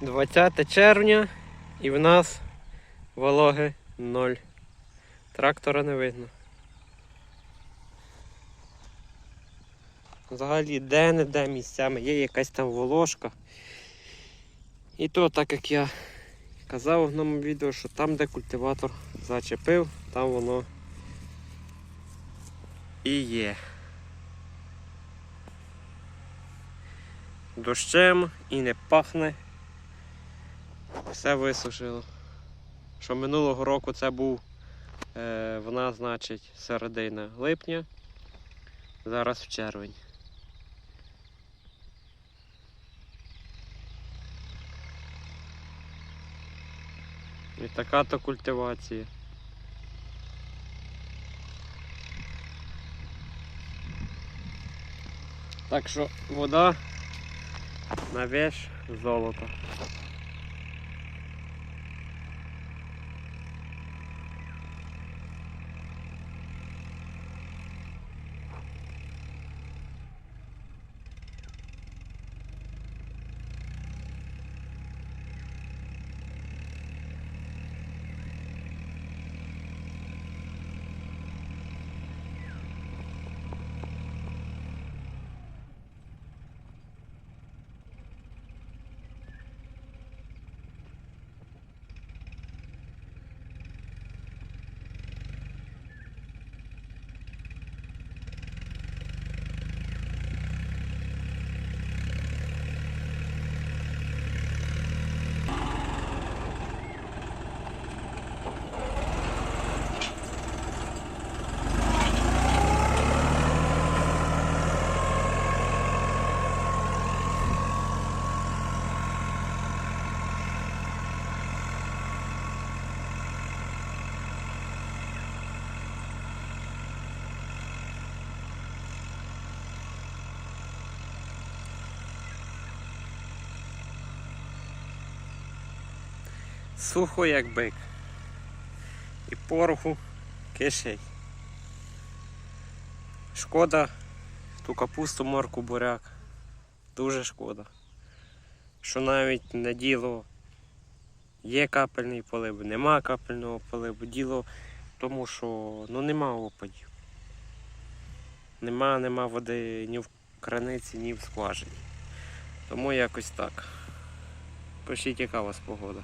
20 червня і в нас вологи 0. Трактора не видно. Взагалі де-не-де місцями є якась там волошка. І то, так як я казав в одному відео, що там, де культиватор зачепив, там воно і є. Дощем і не пахне. Все висушило. Що минулого року це був е, в нас, значить, середина липня, зараз в червень. І така то культивація. Так що вода на веш золото. Сухо як бик. І пороху кишей. Шкода ту капусту, морку, буряк. Дуже шкода. Що навіть на діло є капельний полив, нема капельного поливу. Діло тому, що ну, нема опадів. Нема, нема води ні в краниці, ні в скважині. Тому якось так. Пишіть, яка у вас погода.